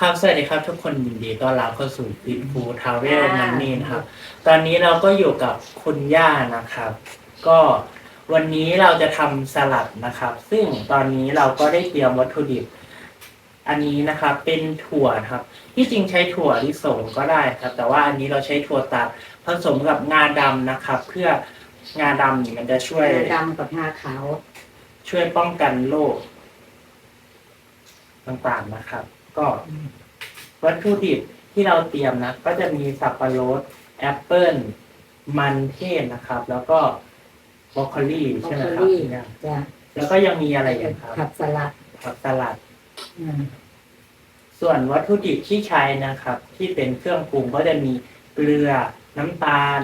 ครับสวัสดีครับทุกคนยินดีต้อนรับเข้าสู่ฟิตฟูทาวเวลค่ะมันนี่นะครับ ตอนนี้เราก็อยู่กับคุณย่านะครับ ก็วันนี้เราจะทำสลัดนะครับ ซึ่งตอนนี้เราก็ได้เตรียมวัตถุดิบ อันนี้นะครับเป็นถั่วครับ ที่จริงใช้ถั่วลิสงก็ได้ครับ แต่ว่าอันนี้เราใช้ถั่วตัดผสมกับงาดำนะครับ เพื่องาดำนี่มันจะช่วย งาดำกับงาขาวช่วยป้องกันโรคต่างๆนะครับ ก็วัตถุดิบที่เราเตรียมนะ ก็จะมีสับปะรดแอปเปิลมันเทศนะครับ แล้วก็บรอกโคลีบรอกใช่ไหมโคครับลีพี่ย่าจ้ะแล้วก็ยังมีอะไรอย่างครับผักสลัดผักสลัด อืมส่วนวัตถุดิบที่ใช้นะครับ ที่เป็นเครื่องปรุงก็จะมีเกลือน้ำตาล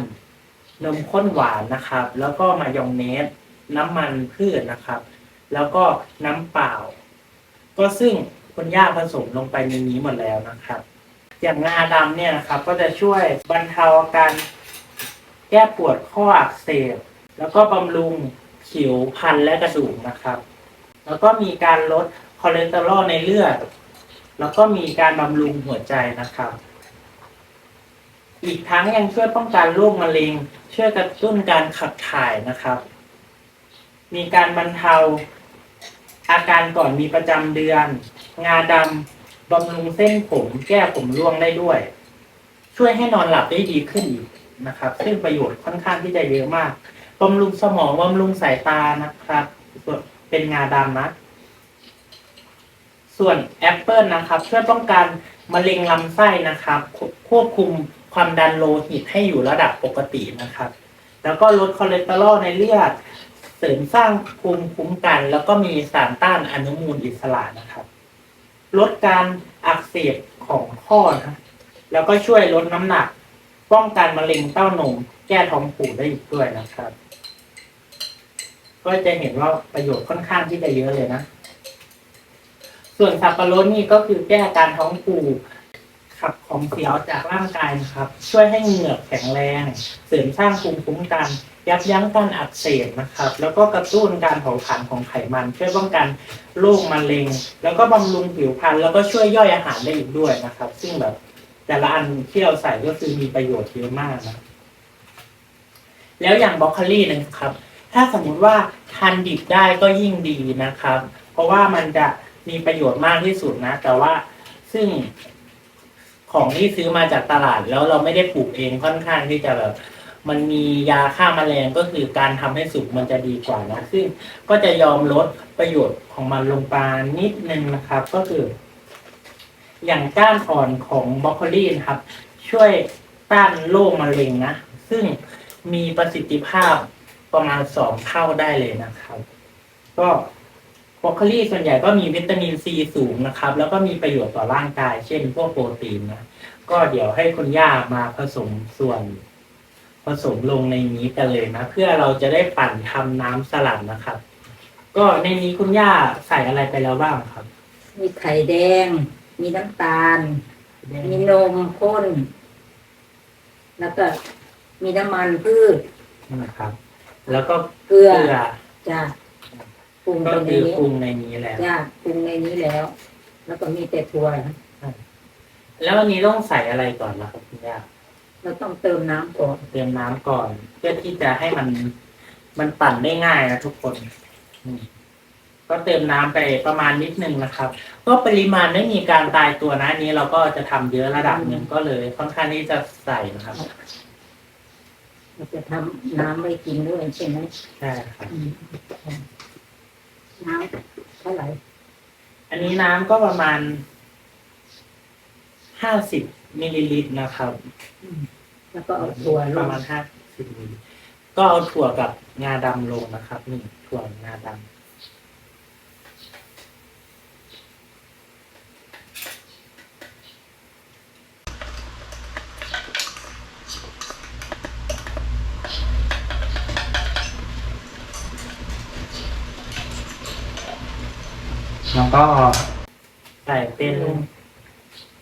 นมข้นหวานนะครับ แล้วก็มายองเนสน้ำมันพืชนะครับ แล้วก็น้ำเปล่า ก็ซึ่ง คุณย่าผสมลงไปในนี้หมดแล้วนะครับ อย่างงาดำเนี่ยนะครับ ก็จะช่วยบรรเทาอาการแก้ปวดข้ออักเสบแล้วก็บำรุงผิวพรรณและกระดูกนะครับ แล้วก็มีการลดคอเลสเตอรอลในเลือด แล้วก็มีการบำรุงหัวใจนะครับ อีกทั้งยังช่วยป้องกันโรคมะเร็ง ช่วยกระตุ้นการขับถ่ายนะครับ มีการบรรเทาอาการก่อนมีประจำเดือน งาดำบำรุงเส้นผมแก้ผมร่วงได้ด้วย ช่วยให้นอนหลับได้ดีขึ้นอีกนะครับ ซึ่งประโยชน์ค่อนข้างที่จะเยอะมากบำรุงสมองบำรุงสายตานะครับ เป็นงาดำนะ ส่วนแอปเปิลนะครับ ช่วยป้องกันมะเร็งลำไส้นะครับ ควบคุมความดันโลหิตให้อยู่ระดับปกตินะครับ แล้วก็ลดคอเลสเตอรอลในเลือดเสริมสร้างภูมิคุ้มกัน แล้วก็มีสารต้านอนุมูลอิสระนะครับ ลดการอักเสบของข้อนะแล้วก็ช่วยลดน้ำหนัก ป้องกันมะเร็งเต้านมแก้ท้องผูกได้อีกด้วยนะครับ ก็จะเห็นว่าประโยชน์ค่อนข้างที่จะเยอะเลยนะ ส่วนสับปะรดนี่ก็คือแก้อาการท้องผูก ขับของเสียออกจากร่างกายนะครับ ช่วยให้เหงือกแข็งแรง เสริมสร้างภูมิคุ้มกัน ยับยั้งการอักเสบนะครับ แล้วก็กระตุ้นการเผาผลาญของไขมัน ช่วยป้องกันโรคมะเร็ง แล้วก็บำรุงผิวพรรณแล้วก็ช่วยย่อยอาหารได้อีกด้วยนะครับ ซึ่งแบบแต่ละอันที่เราใส่ก็คือมีประโยชน์เยอะมากนะแล้วอย่างบรอกโคลี่นะครับ ถ้าสมมุติว่าทานดิบได้ก็ยิ่งดีนะครับ เพราะว่ามันจะมีประโยชน์มากที่สุดนะ แต่ว่าซึ่ง ของที่ซื้อมาจากตลาดแล้วเราไม่ได้ปลูกเองค่อนข้างที่จะแบบ มันมียาฆ่าแมลงก็คือการทำให้สุกมันจะดีกว่านะซึ่งก็จะยอมลดประโยชน์ของมันลงไปนิดนึงนะครับ ก็คือ อย่างก้านอ่อนของบรอกโคลีนะครับ ช่วยต้านโรคมะเร็งนะ ซึ่งมีประสิทธิภาพประมาณสองเท่าได้เลยนะครับ ก็ บรอกโคลีส่วนใหญ่ก็มีวิตามินซีสูงนะครับ แล้วก็มีประโยชน์ต่อร่างกาย เช่น พวกโปรตีนนะก็เดี๋ยวให้คุณย่ามาผสมส่วน ผสมลงในนี้กันเลยนะ เพื่อเราจะได้ปั่นทำน้ำสลัดนะครับ ก็ในนี้คุณย่าใส่อะไรไปแล้วบ้างครับ มีไข่แดง มีน้ำตาล มีนมข้น แล้วก็มีน้ำมันพืชนะครับ แล้วก็เกลืเกอลือจ้ะ ปรุงก็ไปในคือนี้ปรุงในนี้แล้ว จ้ะปรุงในนี้แล้ว แล้วก็มีแต่ถั่วนะแล้ววันนี้ต้องใส่อะไรก่อนล่ะครับคุณย่าเราต้องเติมน้ำก่อนเตรียมน้ำก่อน เพื่อที่จะให้มันมันปั่นได้ง่ายนะทุกคนอืมก็เติมน้ำไปประมาณนิดนึงนะครับ ก็ปริมาณไม่มีการตายตัวนะอันนี้เราก็จะทำเยอะระดับหนึ่งก็เลยค่อนข้างที่จะใส่นะครับเราจะทำน้ำไว้กินด้วยใช่ไหมใช่ครับ อืม น้ำเท่าไหร่ อันนี้น้ำก็ประมาณห้าสิบมิลลิลิตรนะครับอืมแล้วก็เอาถั่วลประงมาณห้าสิบมิลลิลิตรก็เอาถั่วกับงาดำลงนะครับนี่ถั่วงาดำ ก็ใส่เป็น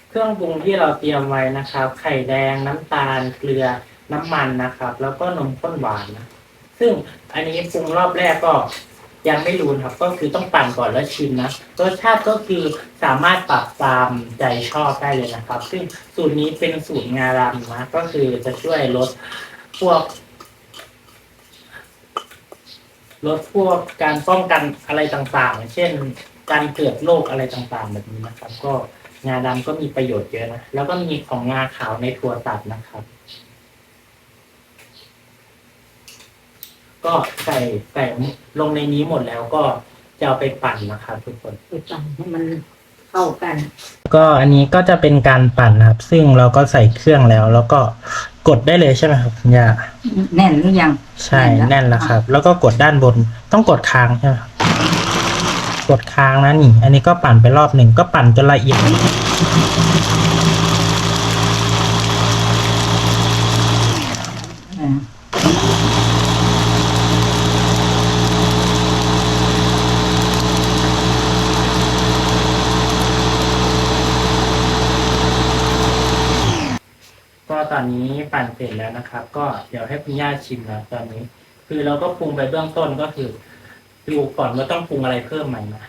เครื่องปรุงที่เราเตรียมไว้นะครับ ไข่แดงน้ำตาลเกลือน้ำมันนะครับ แล้วก็นมข้นหวานนะซึ่งอันนี้ปรุงรอบแรกก็ยังไม่รู้นครับ ก็คือต้องปั่นก่อนแล้วชิมนะรสชาติก็คือสามารถปรับตามใจชอบได้เลยนะครับ ซึ่งสูตรนี้เป็นสูตรงาดำนะก็คือจะช่วยลดพวกลดพวกการป้องกันอะไรต่างๆ เช่น การเกิดโรคอะไรต่างๆ แบบนี้นะครับ ก็งาดำก็มีประโยชน์เยอะนะแล้วก็มีของงาขาวในถั่วตัดนะครับ ก็ใส่ใส่ลงในนี้หมดแล้วก็จะเอาไปปั่นนะครับ ทุกคนไปปั่นให้มันเข้ากัน ก็อันนี้ก็จะเป็นการปั่นนะครับ ซึ่งเราก็ใส่เครื่องแล้ว แล้วก็กดได้เลยใช่ไหมครับคุณย่าแน่นหรือยัง ใช่แน่แน่นนแล้แล้ววครับ แล้วก็กดด้านบน ต้องกดค้างใช่ไหมครับ กดค้างนะนี่ อันนี้ก็ปั่นไปรอบหนึ่งก็ปั่นจนละเอียดก็ตอนนี้ปั่นเสร็จแล้วนะครับ ก็เดี๋ยวให้คุณย่าชิมนะตอนนี้ คือเราก็ปรุงไปเบื้องต้นก็คือ ดูก่อนว่าต้องปรุงอะไรเพิ่มไหมนะ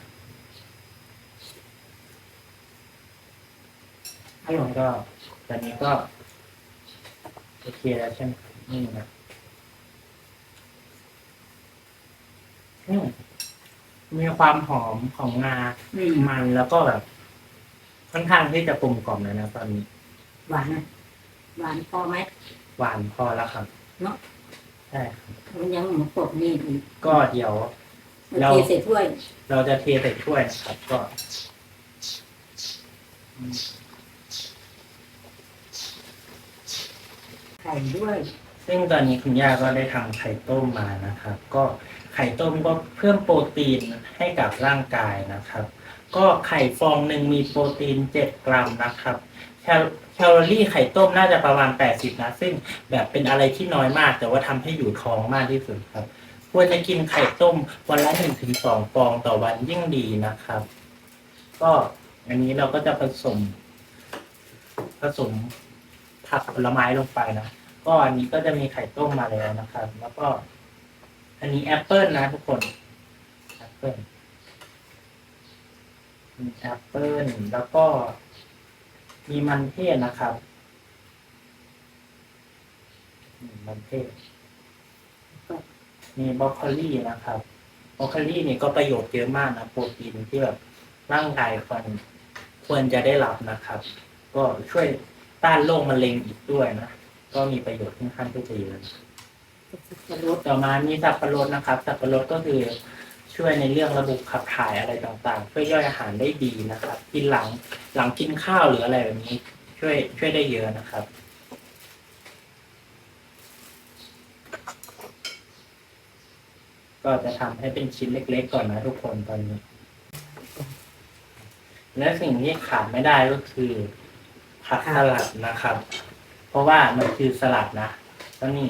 อร่อยก็ตอนนี้ก็โอเคแล้วใช่ไหมนี่นะอืมมีความหอมของงาอืมมันแล้วก็แบบ ค่อนข้างที่จะกลมกล่อมเลยนะตอนนี้หวานนะหวานพอไหมหวานพอแล้วครับ เนอะใช่ครับมันยังหมูกรอบนี่อีกก็เดี๋ยว เราเทใส่ถ้วย เราจะเทใส่ถ้วยนะครับก็อืมไข่ด้วย ซึ่งตอนนี้คุณย่าก็ได้ทำไข่ต้มมานะครับ ก็ไข่ต้มก็เพิ่มโปรตีนให้กับร่างกายนะครับ ก็ไข่ฟองหนึ่งมีโปรตีนเจ็ดกรัมนะครับแคลแคลอรี่ไข่ต้มน่าจะประมาณแปดสิบนะ ซึ่งแบบเป็นอะไรที่น้อยมาก แต่ว่าทำให้อยู่ท้องมากที่สุดครับ ควรจะกินไข่ต้มวันละหนึ่งถึงสองฟองต่อวันยิ่งดีนะครับ ก็อันนี้เราก็จะผสม ผสมผักผลไม้ลงไปนะก็อันนี้ก็จะมีไข่ต้มมาแล้วนะครับ แล้วก็ อันนี้แอปเปิลนะทุกคนแอปเปิลมีแอปเปิลแล้วก็มีมันเทศนะครับมันเทศ มีบรอกโคลีนะครับบรอกโคลีนี่ก็ประโยชน์เยอะมากนะโปรตีนที่แบบร่างกายควรควรจะได้รับนะครับ ก็ช่วยต้านโรคมะเร็งอีกด้วยนะ ก็มีประโยชน์ค่อนข้างที่จะเยอะสับปะรดต่อมามีสับปะรดนะครับ สับปะรดก็คือช่วยในเรื่องระบบขับถ่ายอะไรต่างๆ ช่วยย่อยอาหารได้ดีนะครับกินหลังหลังกินข้าวหรืออะไรแบบนี้ ช่วยช่วยได้เยอะนะครับ ก็จะทำให้เป็นชิ้นเล็ก ๆ ก่อนนะทุกคนตอนนี้ และสิ่งที่ขาดไม่ได้ก็คือผักสลัดนะครับ เพราะว่ามันคือสลัดนะแล้วนี่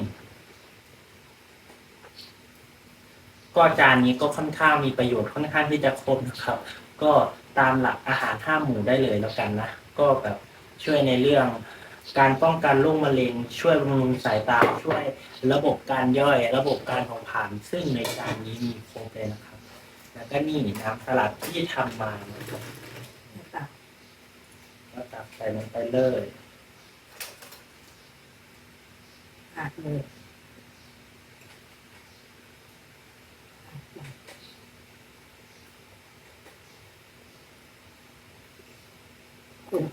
ก็จานนี้ก็ค่อนข้างมีประโยชน์ค่อนข้างที่จะครบนะครับ ก็ตามหลักอาหารห้าหมู่ได้เลยแล้วกันนะ ก็แบบช่วยในเรื่อง การป้องกันโรคมะเร็ง ช่วยบำรุงสายตาช่วยระบบการย่อย ระบบการเผาผลาญซึ่งในจานนี้มีครบเลยนะครับ แล้วก็นี่น้ำสลัดที่ทำมานะครับก็ตักใส่ลงไปเลยผักเลย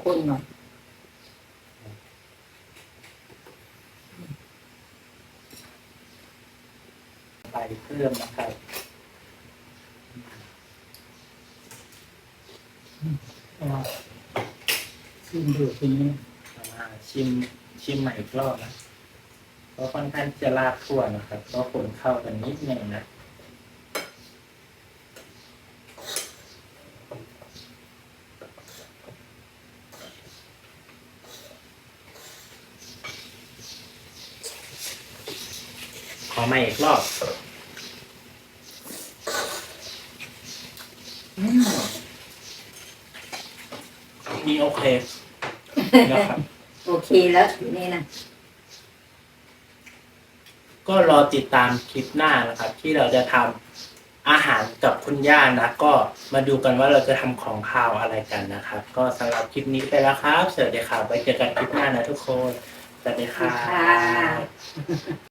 คนๆหน่อย ไปเพิ่มนะครับชิมดูทีนี้มาชิมชิมใหม่อีกรอบนะก็ค่อนข้างจะลาดทั่วนะครับก็คนเข้ากันนิดหนึงนะขอใหม่อีกรอบอืมนี่โอ เคนะครับ โอเคแล้วนี่นะก็รอติดตามคลิปหน้านะครับ ที่เราจะทำอาหารกับคุณย่านะ ก็มาดูกันว่าเราจะทำของข้าวอะไรกันนะครับ ก็สำหรับคลิปนี้ไปแล้วครับสวัสดีครับไว้เจอกันคลิปหน้านะทุกคนสวัสดีครัค่ะบ